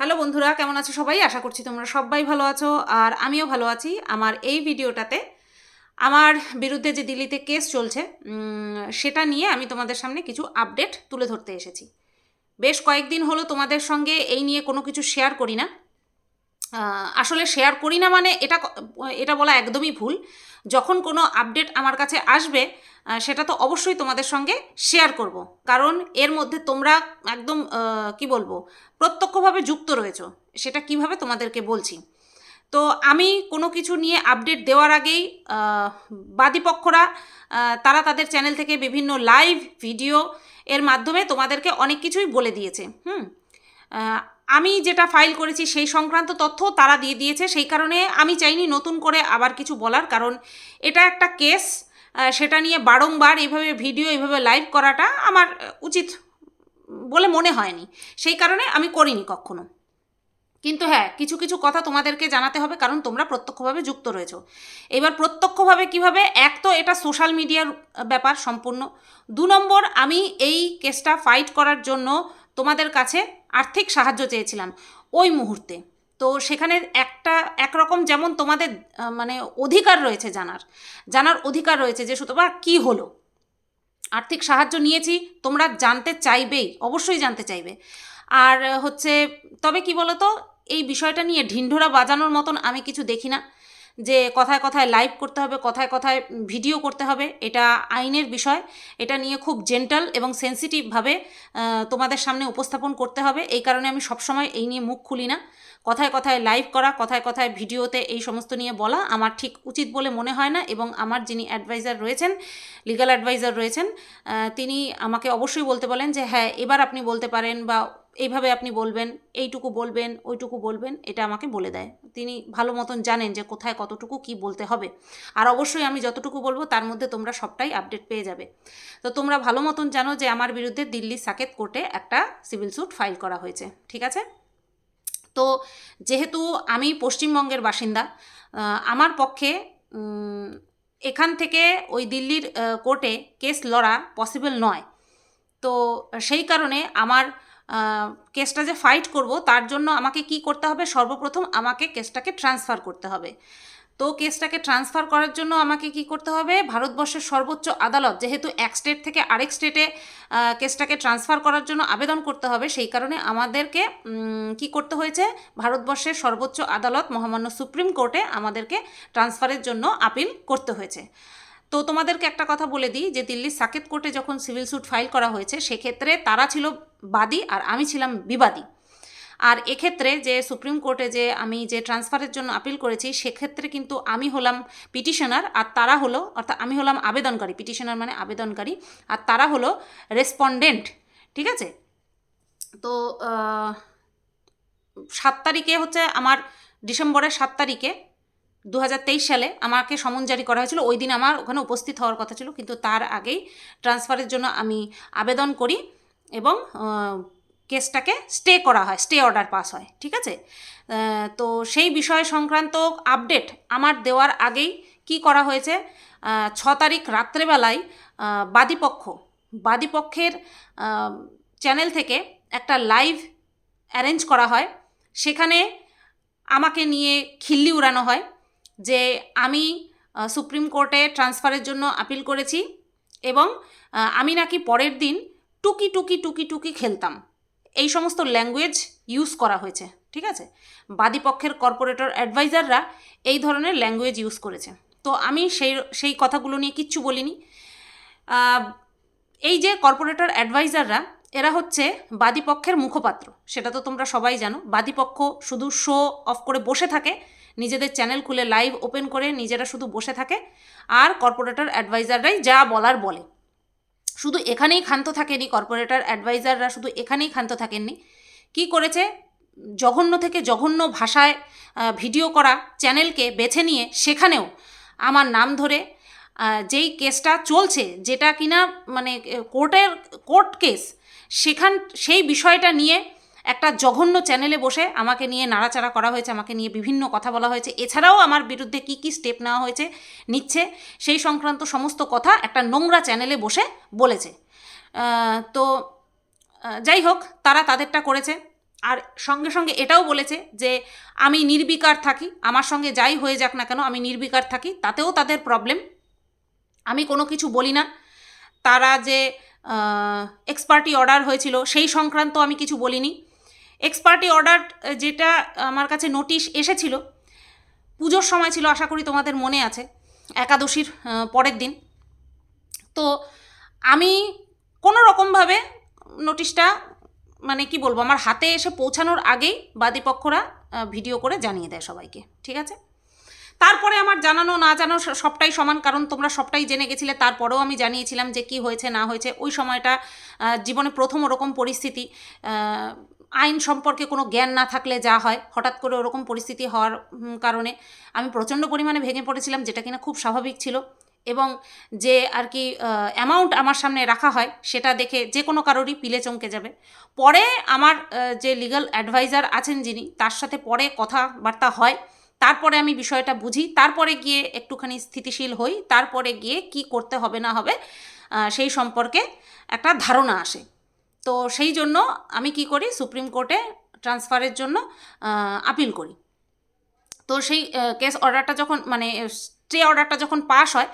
Hello বন্ধুরা, কেমন আছো সবাই? আশা করছি তোমরা সবাই ভালো আছো আর আমিও ভালো আছি। আমার এই ভিডিওটাতে আমার বিরুদ্ধে যে দিল্লিতে কেস চলছে সেটা নিয়ে আমি তোমাদের সামনে কিছু আপডেট তুলে ধরতে এসেছি। বেশ কয়েকদিন হলো তোমাদের সঙ্গে এই নিয়ে কোনো কিছু শেয়ার করি না। আসলে শেয়ার করি না মানে এটা এটা বলা একদমই ভুল। যখন কোনো আপডেট আমার কাছে আসবে সেটা তো অবশ্যই তোমাদের সঙ্গে শেয়ার করব। কারণ এর মধ্যে তোমরা একদম কি বলব, প্রত্যক্ষভাবে যুক্ত রয়েছো, সেটা কীভাবে তোমাদেরকে বলছি। তো আমি কোনো কিছু নিয়ে আপডেট দেওয়ার আগেই বাদীপক্ষরা তারা তাদের চ্যানেল থেকে বিভিন্ন লাইভ ভিডিও এর মাধ্যমে তোমাদেরকে অনেক কিছুই বলে দিয়েছে। হুম? আমি যেটা ফাইল করেছি সেই সংক্রান্ত তথ্য তারা দিয়ে দিয়েছে, সেই কারণে আমি চাইনি নতুন করে আবার কিছু বলার, কারণ এটা একটা কেস সেটা নিয়ে বারংবার এইভাবে ভিডিও এইভাবে লাইভ করাটা আমার উচিত বলে মনে হয়নি। সেই কারণে আমি করিনি কখনো। কিন্তু হ্যাঁ কিছু কিছু কথা তোমাদেরকে জানাতে হবে, কারণ তোমরা প্রত্যক্ষভাবে যুক্ত রয়েছো। এবার প্রত্যক্ষভাবে কীভাবে, এক তো এটা সোশ্যাল মিডিয়ার ব্যাপার সম্পূর্ণ। দু নম্বর, আমি এই কেসটা ফাইট করার জন্য তোমাদের কাছে আর্থিক সাহায্য চেয়েছিলাম ওই মুহূর্তে। তো সেখানে একটা, একরকম যেমন তোমাদের মানে অধিকার রয়েছে জানার জানার অধিকার রয়েছে যে সুতবা কী হলো? আর্থিক সাহায্য নিয়েছি, তোমরা জানতে চাইবেই, অবশ্যই জানতে চাইবে। আর হচ্ছে, তবে কি বলো তো এই বিষয়টা নিয়ে ঢিন্ঢোরা বাজানোর মতন আমি কিছু দেখি না। যে কথায় কথায় লাইভ করতে হবে, কথায় কথায় ভিডিও করতে হবে, এটা আইনের বিষয়। এটা নিয়ে খুব জেন্টাল এবং সেন্সিটিভভাবে তোমাদের সামনে উপস্থাপন করতে হবে। এই কারণে আমি সবসময় এই নিয়ে মুখ খুলি না। কথায় কথায় লাইভ করা, কথায় কথায় ভিডিওতে এই সমস্ত নিয়ে বলা আমার ঠিক উচিত বলে মনে হয় না এবং আমার যিনি অ্যাডভাইজার রয়েছেন লিগাল অ্যাডভাইজার রয়েছেন তিনি আমাকে অবশ্যই বলতে বলেন যে হ্যাঁ এবার আপনি বলতে পারেন বা এইভাবে আপনি বলবেন, এইটুকু বলবেন, ওইটুকু বলবেন, এটা আমাকে বলে দেয়। তিনি ভালো মতন জানেন যে কোথায় কতটুকু কি বলতে হবে। আর অবশ্যই আমি যতটুকু বলব তার মধ্যে তোমরা সবটাই আপডেট পেয়ে যাবে। তো তোমরা ভালো মতন জানো যে আমার বিরুদ্ধে দিল্লি সাকেত কোর্টে একটা সিভিল স্যুট ফাইল করা হয়েছে, ঠিক আছে? তো যেহেতু আমি পশ্চিমবঙ্গের বাসিন্দা আমার পক্ষে এখান থেকে ওই দিল্লির কোর্টে কেস লড়া পসিবল নয়। তো সেই কারণে আমার কেসটা যে ফাইট করব, তার জন্য আমাকে কি করতে হবে? সর্বপ্রথম আমাকে কেসটাকে ট্রান্সফার করতে হবে। তো কেসটাকে ট্রান্সফার করার জন্য আমাকে কি করতে হবে? ভারতবর্ষের সর্বোচ্চ আদালত, যেহেতু এক স্টেট থেকে আরেক স্টেটে কেসটাকে ট্রান্সফার করার জন্য আবেদন করতে হবে, সেই কারণে আমাদেরকে কি করতে হয়েছে? ভারতবর্ষের সর্বোচ্চ আদালত, মহামান্য সুপ্রিম কোর্টে আমাদেরকে ট্রান্সফারের জন্য আপিল করতে হয়েছে। তো তোমাদেরকে একটা কথা বলে দিই, যে দিল্লির সাকেত কোর্টে যখন সিভিল স্যুট ফাইল করা হয়েছে, সেক্ষেত্রে তারা ছিল বাদী আর আমি ছিলাম বিবাদী। আর এক্ষেত্রে যে সুপ্রিম কোর্টে যে আমি যে ট্রান্সফারের জন্য আপিল করেছি, সেক্ষেত্রে কিন্তু আমি হলাম পিটিশনার আর তারা হলো, অর্থাৎ আমি হলাম আবেদনকারী পিটিশনার মানে আবেদনকারী, আর তারা হলো রেসপন্ডেন্ট ঠিক আছে? তো সাত তারিখে হচ্ছে আমার, ডিসেম্বরের সাত তারিখে দু হাজার তেইশ সালে আমাকে সমন জারি করা হয়েছিল। ওই দিন আমার ওখানে উপস্থিত হওয়ার কথা ছিল, কিন্তু তার আগেই ট্রান্সফারের জন্য আমি আবেদন করি। এবং কেসটাকে স্টে করা হয়, স্টে অর্ডার পাস হয়, ঠিক আছে? তো সেই বিষয় সংক্রান্ত আপডেট আমার দেওয়ার আগেই কি করা হয়েছে? ছ তারিখ রাত্রেবেলায় বাদীপক্ষ, বাদীপক্ষের চ্যানেল থেকে একটা লাইভ অ্যারেঞ্জ করা হয়। সেখানে আমাকে নিয়ে খিল্লি উড়ানো হয় যে আমি সুপ্রিম কোর্টে ট্রান্সফারের জন্য আপিল করেছি এবং আমি নাকি পরের দিন টুকি টুকি টুকি টুকি খেলতাম। এই সমস্ত ল্যাঙ্গুয়েজ ইউজ করা হয়েছে, ঠিক আছে? বাদীপক্ষের কর্পোরেটর অ্যাডভাইজাররা এই ধরনের ল্যাঙ্গুয়েজ ইউজ করেছে। তো আমি সেই সেই কথাগুলো নিয়ে কিচ্ছু বলিনি। এই যে কর্পোরেটর অ্যাডভাইজাররা এরা হচ্ছে বাদীপক্ষের মুখপাত্র। সেটা তো তোমরা সবাই জানো। বাদীপক্ষ শুধু শো অফ করে বসে থাকে, নিজেদের চ্যানেল খুলে লাইভ ওপেন করে নিজেরা শুধু বসে থাকে, আর কর্পোরেটর অ্যাডভাইজাররাই যা বলার বলে। শুধু এখানেই ক্ষান্ত থাকেনি কর্পোরেটার অ্যাডভাইজাররা শুধু এখানেই ক্ষান্ত থাকেননি। কি করেছে? জঘন্য থেকে জঘন্য ভাষায় ভিডিও করা চ্যানেলকে বেছে নিয়ে সেখানেও আমার নাম ধরে যেই কেসটা চলছে, যেটা কিনা মানে কোর্টের, কোর্ট কেস, সেখান, সেই বিষয়টা নিয়ে একটা জঘন্য চ্যানেলে বসে আমাকে নিয়ে নাড়াচাড়া করা হয়েছে, আমাকে নিয়ে বিভিন্ন কথা বলা হয়েছে। এছাড়াও আমার বিরুদ্ধে কি কি স্টেপ নেওয়া হয়েছে নিচ্ছে, সেই সংক্রান্ত সমস্ত কথা একটা নোংরা চ্যানেলে বসে বলেছে। তো যাই হোক, তারা তাদেরটা করেছে। আর সঙ্গে সঙ্গে এটাও বলেছে যে, আমি নির্বিকার থাকি, আমার সঙ্গে যাই হয়ে যাক না কেন, আমি নির্বিকার থাকি, তাতেও তাদের প্রবলেম আমি কোনো কিছু বলি না। তারা যে এক্সপার্টি অর্ডার হয়েছিল, সেই সংক্রান্ত আমি কিছু বলিনি। এক্সপার্টি অর্ডার যেটা আমার কাছে নোটিশ এসেছিল। পুজোর সময় ছিল, আশা করি তোমাদের মনে আছে, একাদশীর পরের দিন। তো আমি কোনো রকমভাবে নোটিশটা মানে কি বলব, আমার হাতে এসে পৌঁছানোর আগেই বাদীপক্ষরা ভিডিও করে জানিয়ে দেয় সবাইকে, ঠিক আছে? তারপরে আমার জানানো, না জানানো সবটাই সমান, কারণ তোমরা সবটাই জেনে গেছিলে, তারপরেও আমি জানিয়েছিলাম যে কি হয়েছে, না হয়েছে। ওই সময়টা জীবনে প্রথম ওরকম পরিস্থিতি আইন সম্পর্কে কোনো জ্ঞান না থাকলে যা হয়, হঠাৎ করে ওরকম পরিস্থিতি হওয়ার কারণে আমি প্রচণ্ড পরিমাণে ভেঙে পড়েছিলাম, যেটা কিনা খুব স্বাভাবিক ছিল এবং যে আর কি অ্যামাউন্ট আমার সামনে রাখা হয়, সেটা দেখে যে কোনো কারোরই পিলে চমকে যাবে। পরে আমার যে লিগ্যাল অ্যাডভাইজার আছেন যিনি, তার সাথে পরে কথাবার্তা হয়, তারপরে আমি বিষয়টা বুঝি, তারপরে গিয়ে একটুখানি স্থিতিশীল হই, তারপরে গিয়ে কি করতে হবে না হবে সেই সম্পর্কে একটা ধারণা আসে। তো সেই জন্য আমি কি করি সুপ্রিম কোর্টে ট্রান্সফারের জন্য আপিল করি। তো সেই কেস অর্ডারটা যখন মানে স্টে অর্ডারটা যখন পাস হয়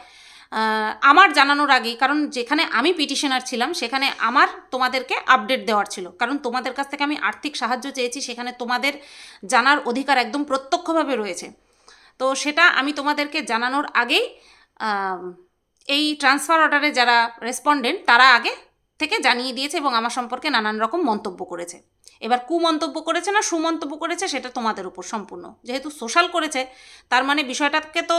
আমার জানানোর আগেই, কারণ যেখানে আমি পিটিশনার ছিলাম, সেখানে আমার তোমাদেরকে আপডেট দেওয়ার ছিল। কারণ তোমাদের কাছ থেকে আমি আর্থিক সাহায্য চেয়েছি, সেখানে তোমাদের জানার অধিকার একদম প্রত্যক্ষভাবে রয়েছে। তো সেটা আমি তোমাদেরকে জানানোর আগেই এই ট্রান্সফার অর্ডারে যারা রেসপন্ডেন্ট তারা আগে থেকে জানিয়ে দিয়েছে এবং আমার সম্পর্কে নানান রকম মন্তব্য করেছে। এবার কুমন্তব্য করেছে না সুমন্তব্য করেছে সেটা তোমাদের উপর সম্পূর্ণ। যেহেতু সোশ্যাল করেছে, তার মানে বিষয়টাকে তো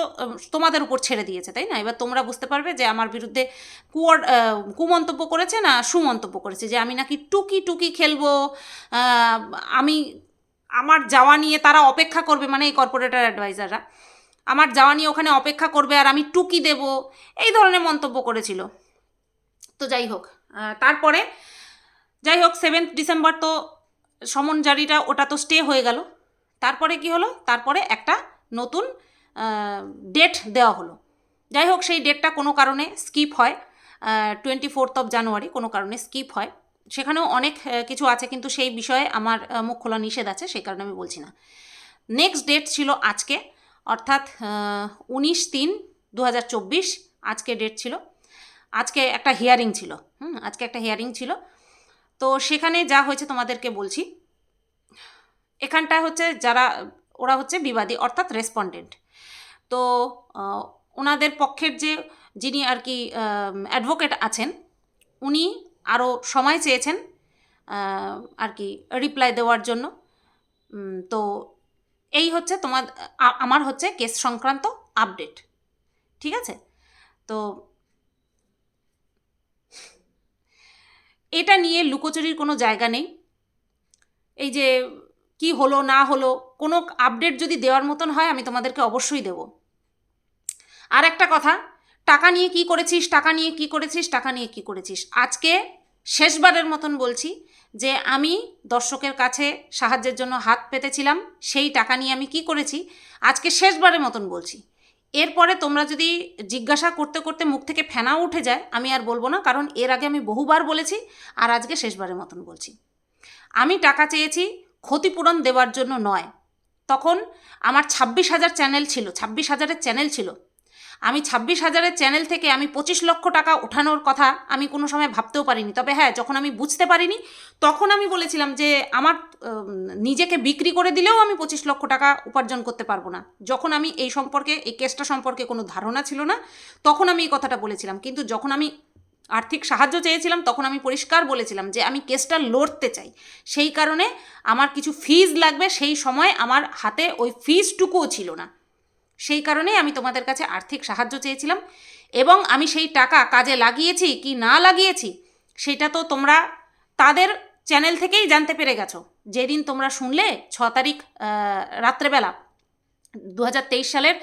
তোমাদের উপর ছেড়ে দিয়েছে, তাই না? এবার তোমরা বুঝতে পারবে যে আমার বিরুদ্ধে কুয়ার কুমন্তব্য করেছে না সুমন্তব্য করেছে যে আমি নাকি টুকি টুকি খেলব আমি, আমার যাওয়া নিয়ে তারা অপেক্ষা করবে মানে এই কর্পোরেটর অ্যাডভাইজাররা আমার যাওয়া নিয়ে ওখানে অপেক্ষা করবে আর আমি টুকি দেব, এই ধরনের মন্তব্য করেছিল। তো যাই হোক তারপরে যাই হোক সেভেন্থ ডিসেম্বর তো সমন জারিটা, ওটা তো স্টে হয়ে গেল। তারপরে কি হলো? তারপরে একটা নতুন ডেট দেওয়া হলো। যাই হোক সেই ডেটটা কোনো কারণে স্কিপ হয় টোয়েন্টি ফোর্থ অফ জানুয়ারি কোনো কারণে স্কিপ হয়। সেখানেও অনেক কিছু আছে, কিন্তু সেই বিষয়ে আমার মুখ খোলা নিষেধ আছে, সেই কারণে আমি বলছি না। নেক্সট ডেট ছিল আজকে, অর্থাৎ উনিশ তিন দু আজকে ডেট ছিল আজকে একটা হিয়ারিং ছিল, হুম, আজকে একটা হিয়ারিং ছিল। তো সেখানে যা হয়েছে তোমাদেরকে বলছি। এখানটায় হচ্ছে যারা, ওরা হচ্ছে বিবাদী, অর্থাৎ রেসপন্ডেন্ট তো ওনাদের পক্ষের যে যিনি আর কি অ্যাডভোকেট আছেন, উনি আরও সময় চেয়েছেন আর কি রিপ্লাই দেওয়ার জন্য। তো এই হচ্ছে তোমার আমার হচ্ছে কেস সংক্রান্ত আপডেট ঠিক আছে? তো এটা নিয়ে লুকোচুরির কোনো জায়গা নেই। এই যে কি হলো, না হলো, কোনো আপডেট যদি দেওয়ার মতন হয়, আমি তোমাদেরকে অবশ্যই দেব। আর একটা কথা, টাকা নিয়ে কি করেছিস, টাকা নিয়ে কি করেছিস, টাকা নিয়ে কি করেছিস? আজকে শেষবারের মতন বলছি যে আমি দর্শকের কাছে সাহায্যের জন্য হাত পেতেছিলাম, সেই টাকা নিয়ে আমি কি করেছি, আজকে শেষবারের মতন বলছি। এরপরে তোমরা যদি জিজ্ঞাসা করতে করতে মুখ থেকে ফেনা উঠে যায়, আমি আর বলব না, কারণ এর আগে আমি বহুবার বলেছি আর আজকে শেষবারের মতন বলছি। আমি টাকা চেয়েছি ক্ষতিপূরণ দেওয়ার জন্য নয়। তখন আমার ছাব্বিশ হাজার চ্যানেল ছিল, ছাব্বিশ হাজারের চ্যানেল ছিল। আমি ছাব্বিশ হাজারের চ্যানেল থেকে আমি পঁচিশ লক্ষ টাকা ওঠানোর কথা আমি কোনো সময় ভাবতেও পারিনি। তবে হ্যাঁ যখন আমি বুঝতে পারিনি, তখন আমি বলেছিলাম যে আমার নিজেকে বিক্রি করে দিলেও আমি পঁচিশ লক্ষ টাকা উপার্জন করতে পারব না। যখন আমি এই সম্পর্কে, এই কেসটা সম্পর্কে কোনো ধারণা ছিল না, তখন আমি এই কথাটা বলেছিলাম। কিন্তু যখন আমি আর্থিক সাহায্য চেয়েছিলাম, তখন আমি পরিষ্কার বলেছিলাম যে আমি কেসটা লড়তে চাই। সেই কারণে আমার কিছু ফিজ লাগবে, সেই সময় আমার হাতে ওই ফিজটুকুও ছিল না। সেই কারণেই আমি তোমাদের কাছে আর্থিক সাহায্য চেয়েছিলাম এবং আমি সেই টাকা কাজে লাগিয়েছি কি না লাগিয়েছি সেটা তো তোমরা তাদের চ্যানেল থেকেই জানতে পেরে গেছো। যেদিন তোমরা শুনলে ছ তারিখ রাত্রেবেলা দু হাজার তেইশ সালের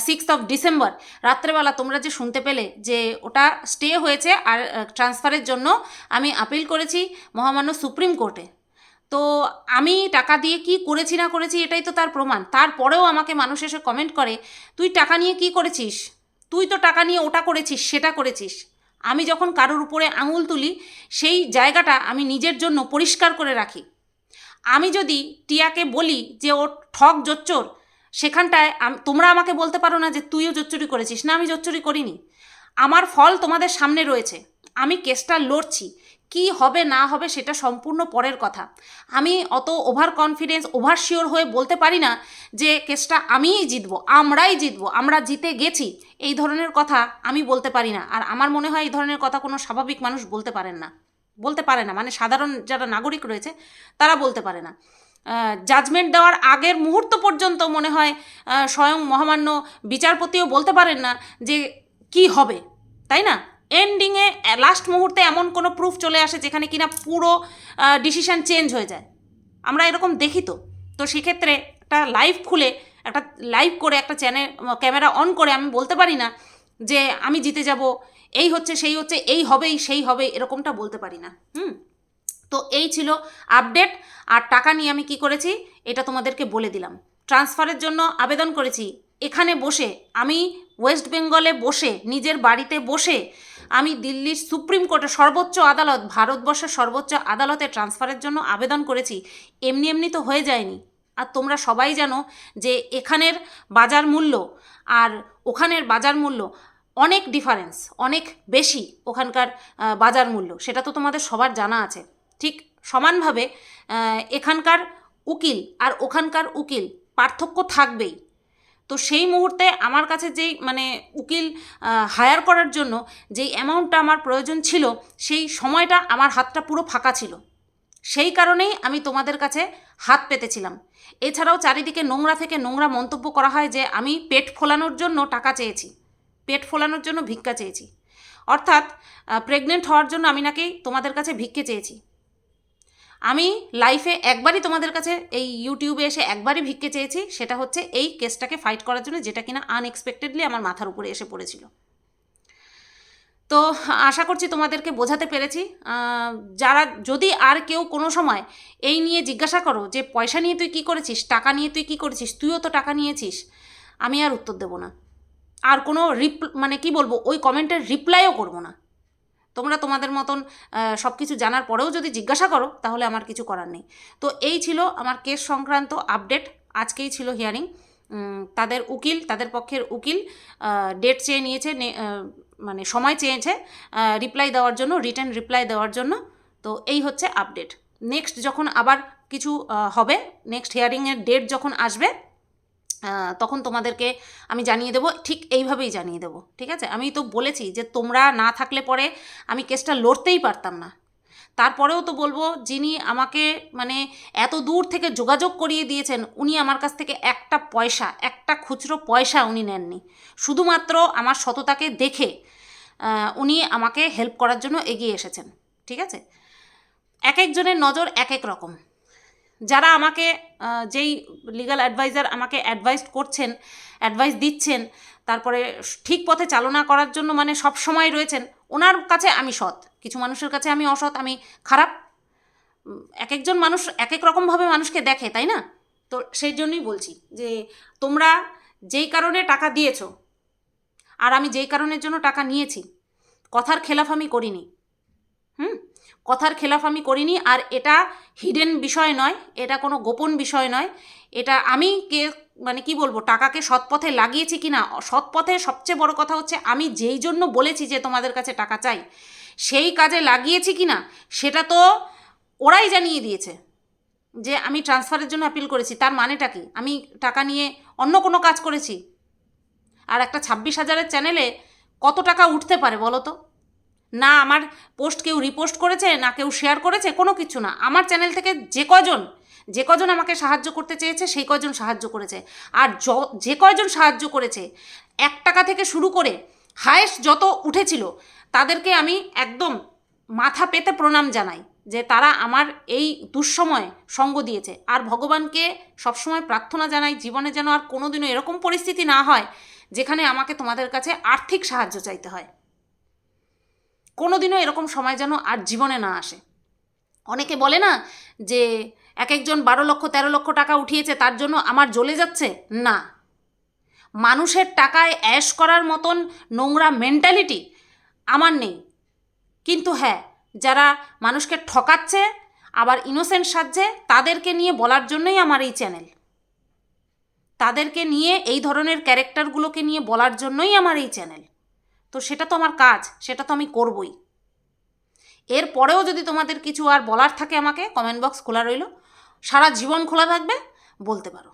সিক্সথ অফ ডিসেম্বর রাত্রেবেলা তোমরা যে শুনতে পেলে যে ওটা স্টে হয়েছে আর ট্রান্সফারের জন্য আমি আপিল করেছি মহামান্য সুপ্রিম কোর্টে। তো আমি টাকা দিয়ে কি করেছি না করেছি এটাই তো তার প্রমাণ। তারপরেও আমাকে মানুষ এসে কমেন্ট করে, তুই টাকা নিয়ে কি করেছিস? তুই তো টাকা নিয়ে ওটা করেছিস, সেটা করেছিস। আমি যখন কারোর উপরে আঙুল তুলি, সেই জায়গাটা আমি নিজের জন্য পরিষ্কার করে রাখি। আমি যদি টিয়াকে বলি যে ও ঠক জোচ্চোর, সেখানটায় তোমরা আমাকে বলতে পারো না যে তুইও জোচ্চুরি করেছিস। না, আমি জোচ্চুরি করিনি। আমার ফল তোমাদের সামনে রয়েছে। আমি কেসটা লড়ছি। কি হবে, না হবে সেটা সম্পূর্ণ পরের কথা। আমি অত ওভার কনফিডেন্স ওভার শিওর হয়ে বলতে পারি না যে কেসটা আমিই জিতবো, আমরাই জিতব, আমরা জিতে গেছি, এই ধরনের কথা আমি বলতে পারি না। আর আমার মনে হয় এই ধরনের কথা কোনো স্বাভাবিক মানুষ বলতে পারেন না। বলতে পারে না মানে সাধারণ যারা নাগরিক রয়েছে, তারা বলতে পারে না। জাজমেন্ট দেওয়ার আগের মুহূর্ত পর্যন্ত মনে হয় স্বয়ং মহামান্য বিচারপতিও বলতে পারেন না যে কি হবে, তাই না? এন্ডিংয়ে লাস্ট মুহূর্তে এমন কোনো প্রুফ চলে আসে যেখানে কিনা পুরো ডিসিশন চেঞ্জ হয়ে যায়। আমরা এরকম দেখি তো। তো সেক্ষেত্রে একটা লাইভ খুলে, একটা লাইভ করে, একটা চ্যানেল ক্যামেরা অন করে আমি বলতে পারি না যে আমি জিতে যাব, এই হচ্ছে, সেই হচ্ছে, এই হবেই, সেই হবে, এরকমটা বলতে পারি না। হুম? তো এই ছিল আপডেট আর টাকা নিয়ে আমি কি করেছি, এটা তোমাদেরকে বলে দিলাম। ট্রান্সফারের জন্য আবেদন করেছি। এখানে বসে, আমি ওয়েস্ট বেঙ্গলে বসে, নিজের বাড়িতে বসে আমি দিল্লির সুপ্রিম কোর্টে সর্বোচ্চ আদালত, ভারতবর্ষের সর্বোচ্চ আদালতে ট্রান্সফারের জন্য আবেদন করেছি। এমনি এমনি তো হয়ে যায়নি। আর তোমরা সবাই জানো যে এখানের বাজার মূল্য আর ওখানের বাজার মূল্য অনেক ডিফারেন্স অনেক বেশি ওখানকার বাজার মূল্য। সেটা তো তোমাদের সবার জানা আছে। ঠিক সমানভাবে এখানকার উকিল আর ওখানকার উকিল পার্থক্য থাকবেই। তো সেই মুহূর্তে আমার কাছে যেই মানে উকিল হায়ার করার জন্য যেই অ্যামাউন্টটা আমার প্রয়োজন ছিল, সেই সময়টা আমার হাতটা পুরো ফাঁকা ছিল। সেই কারণেই আমি তোমাদের কাছে হাত পেতেছিলাম। এছাড়াও চারিদিকে নোংরা থেকে নোংরা মন্তব্য করা হয় যে, আমি পেট ফোলানোর জন্য টাকা চেয়েছি। পেট ফোলানোর জন্য ভিক্ষা চেয়েছি। অর্থাৎ প্রেগনেন্ট হওয়ার জন্য আমি নাকি তোমাদের কাছে ভিক্ষে চেয়েছি। আমি লাইফে একবারই তোমাদের কাছে এই ইউটিউবে এসে একবারই ভিক্ষে চেয়েছি, সেটা হচ্ছে এই কেসটাকে ফাইট করার জন্য, যেটা কিনা আনএক্সপেক্টেডলি আমার মাথার উপরে এসে পড়েছিল। তো আশা করছি তোমাদেরকে বোঝাতে পেরেছি। যারা যদি আর কেউ কোনো সময় এই নিয়ে জিজ্ঞাসা করো যে, পয়সা নিয়ে তুই কী করেছিস? টাকা নিয়ে তুই কী করেছিস? তুইও তো টাকা নিয়েছিস? আমি আর উত্তর দেবো না। আর কোনো রিপ মানে কি বলব, ওই কমেন্টের রিপ্লাইও করব না। তোমরা তোমাদের মতন সব কিছু জানার পরেও যদি জিজ্ঞাসা করো, তাহলে আমার কিছু করার নেই। তো এই ছিল আমার কেস সংক্রান্ত আপডেট আজকেই ছিল হিয়ারিং তাদের উকিল, তাদের পক্ষের উকিল ডেট চেয়ে নিয়েছে মানে সময় চেয়েছে রিপ্লাই দেওয়ার জন্য রিটার্ন রিপ্লাই দেওয়ার জন্য। তো এই হচ্ছে আপডেট নেক্সট যখন আবার কিছু হবে নেক্সট হিয়ারিংয়ের ডেট যখন আসবে তখন তোমাদেরকে আমি জানিয়ে দেবো, ঠিক এইভাবেই জানিয়ে দেবো, ঠিক আছে? আমি তো বলেছি যে তোমরা না থাকলে পরে আমি কেসটা লড়তেই পারতাম না। তারপরেও তো বলব, যিনি আমাকে মানে এত দূর থেকে যোগাযোগ করিয়ে দিয়েছেন, উনি আমার কাছ থেকে একটা পয়সা, একটা খুচরো পয়সা উনি নেননি। শুধুমাত্র আমার সততাকে দেখে উনি আমাকে হেল্প করার জন্য এগিয়ে এসেছেন, ঠিক আছে? এক একজনের নজর এক এক রকম। যারা আমাকে যেই লিগ্যাল অ্যাডভাইজার আমাকে অ্যাডভাইস করছেন অ্যাডভাইস দিচ্ছেন, তারপরে ঠিক পথে চালনা করার জন্য মানে সব সময় রয়েছেন, ওনার কাছে আমি সৎ। কিছু মানুষের কাছে আমি অসৎ, আমি খারাপ। এক একজন মানুষ এক এক রকমভাবে মানুষকে দেখে, তাই না? তো সেই জন্যই বলছি যে তোমরা যেই কারণে টাকা দিয়েছ, আর আমি যেই কারণের জন্য টাকা নিয়েছি, কথার খেলাফ আমি করিনি। হুম? কথার খেলাফ আমি করিনি, আর এটা হিডেন বিষয় নয়, এটা কোনো গোপন বিষয় নয়। এটা আমি কে মানে কি বলব, টাকাকে সৎপথে লাগিয়েছি কি না সৎপথে সবচেয়ে বড় কথা হচ্ছে আমি যেই জন্য বলেছি যে তোমাদের কাছে টাকা চাই, সেই কাজে লাগিয়েছি কি না সেটা তো ওরাই জানিয়ে দিয়েছে যে আমি ট্রান্সফারের জন্য অ্যাপিল করেছি, তার মানেটা কি? আমি টাকা নিয়ে অন্য কোনো কাজ করেছি? আর একটা ছাব্বিশ হাজারের চ্যানেলে কত টাকা উঠতে পারে বলো তো? না আমার পোস্ট কেউ রিপোস্ট করেছে, না কেউ শেয়ার করেছে, কোনো কিছু না। আমার চ্যানেল থেকে যে কজন যে কজন আমাকে সাহায্য করতে চেয়েছে, সেই কজন সাহায্য করেছে। আর য- কয়জন সাহায্য করেছে, এক টাকা থেকে শুরু করে হায়েস্ট যত উঠেছিল, তাদেরকে আমি একদম মাথা পেতে প্রণাম জানাই যে তারা আমার এই দুঃসময় সঙ্গ দিয়েছে। আর ভগবানকে সবসময় প্রার্থনা জানাই, জীবনে যেন আর কোনোদিনও এরকম পরিস্থিতি না হয়, যেখানে আমাকে তোমাদের কাছে আর্থিক সাহায্য চাইতে হয়। কোনোদিনও এরকম সময় যেন আর জীবনে না আসে। অনেকে বলে না যে এক একজন বারো লক্ষ, তেরো লক্ষ টাকা উঠিয়েছে, তার জন্য আমার জ্বলে যাচ্ছে? না। মানুষের টাকায় অ্যাশ করার মতন নোংরা মেন্টালিটি আমার নেই। কিন্তু হ্যাঁ যারা মানুষকে ঠকাচ্ছে, আবার ইনোসেন্ট সাজছে, তাদেরকে নিয়ে বলার জন্যই আমার এই চ্যানেল তাদেরকে নিয়ে এই ধরনের ক্যারেক্টারগুলোকে নিয়ে বলার জন্যই আমার এই চ্যানেল তো সেটা তো আমার কাজ, সেটা তো আমি করবই। এর পরেও যদি তোমাদের কিছু আর বলার থাকে আমাকে কমেন্ট বক্স খোলা রইল। সারা জীবন খোলা থাকবে, বলতে পারো।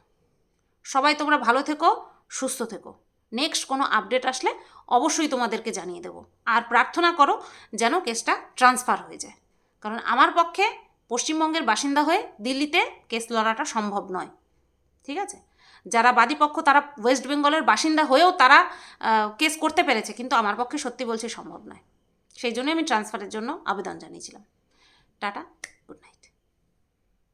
সবাই তোমরা ভালো থেকো, সুস্থ থেকো। নেক্সট কোনো আপডেট আসলে অবশ্যই তোমাদেরকে জানিয়ে দেবো। আর প্রার্থনা করো যেন কেসটা ট্রান্সফার হয়ে যায়। কারণ আমার পক্ষে পশ্চিমবঙ্গের বাসিন্দা হয়ে দিল্লিতে কেস লড়াটা সম্ভব নয়। ঠিক আছে? যারা বাদীপক্ষ তারা ওয়েস্ট বেঙ্গলের বাসিন্দা হয়েও তারা কেস করতে পেরেছে। কিন্তু আমার পক্ষে সত্যি বলছি সম্ভব নয়। সেই জন্যই আমি ট্রান্সফারের জন্য আবেদন জানিয়েছিলাম। টাটা।